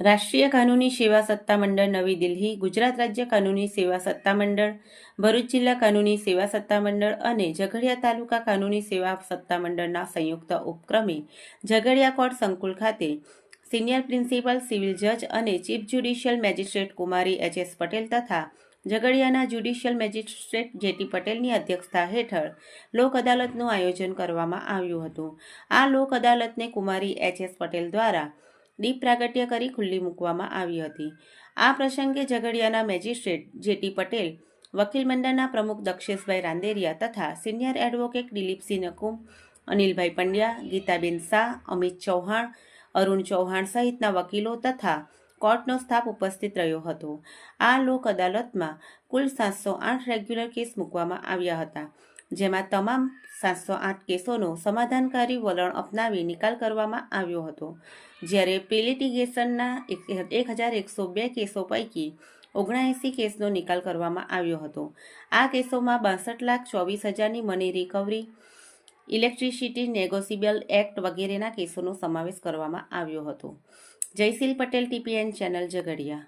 રાષ્ટ્રીય કાનૂની સેવા સત્તામંડળ નવી દિલ્હી, ગુજરાત રાજ્ય કાનૂની સેવા સત્તામંડળ ભરૂચ જિલ્લા કાનૂની સેવા સત્તામંડળ અને ઝઘડિયા તાલુકા કાનૂની સેવા સત્તામંડળના સંયુક્ત ઉપક્રમે ઝઘડિયા કોર્ટ સંકુલ ખાતે સિનિયર પ્રિન્સિપલ, સિવિલ જજ અને ચીફ જ્યુડિશિયલ મેજિસ્ટ્રેટ કુમારી એચ એસ પટેલ તથા ઝઘડિયાના જ્યુડિશિયલ મેજિસ્ટ્રેટ જેટી પટેલની અધ્યક્ષતા હેઠળ લોક અદાલતનું આયોજન કરવામાં આવ્યું હતું. આ લોક અદાલતને કુમારી એચ એસ પટેલ દ્વારા દીપ પ્રાગટ્ય કરી ખુલ્લી મૂકવામાં આવી હતી. આ પ્રસંગે ઝઘડિયાના મેજિસ્ટ્રેટ જેટી પટેલ, વકીલ મંડળના પ્રમુખ દક્ષેશભાઈ રાંદેરિયા તથા સિનિયર એડવોકેટ દિલીપસિંહ નકુમ, અનિલભાઈ પંડ્યા, ગીતાબેન શાહ, અમિત ચૌહાણ, અરુણ ચૌહાણ સહિતના વકીલો તથા કોર્ટનો સ્ટાફ ઉપસ્થિત રહ્યો હતો. આ લોક અદાલતમાં કુલ સાતસો આઠ રેગ્યુલર કેસ મૂકવામાં આવ્યા હતા. જેમાં તમામ સાતસો આઠ કેસોનો સમાધાનકારી વલણ અપનાવી નિકાલ કરવામાં આવ્યો હતો. જ્યારે પ્રિલિટિગેશનના એક હજાર એકસો બે કેસો પૈકી ઓગણએંસી કેસનો નિકાલ કરવામાં આવ્યો હતો. આ કેસોમાં બાસઠ લાખ ચોવીસ હજારની money recovery electricity negotiable act વગેરેના કેસોનો સમાવેશ કરવામાં આવ્યો હતો. Jayshil Patel, TPN channel Jhagadia.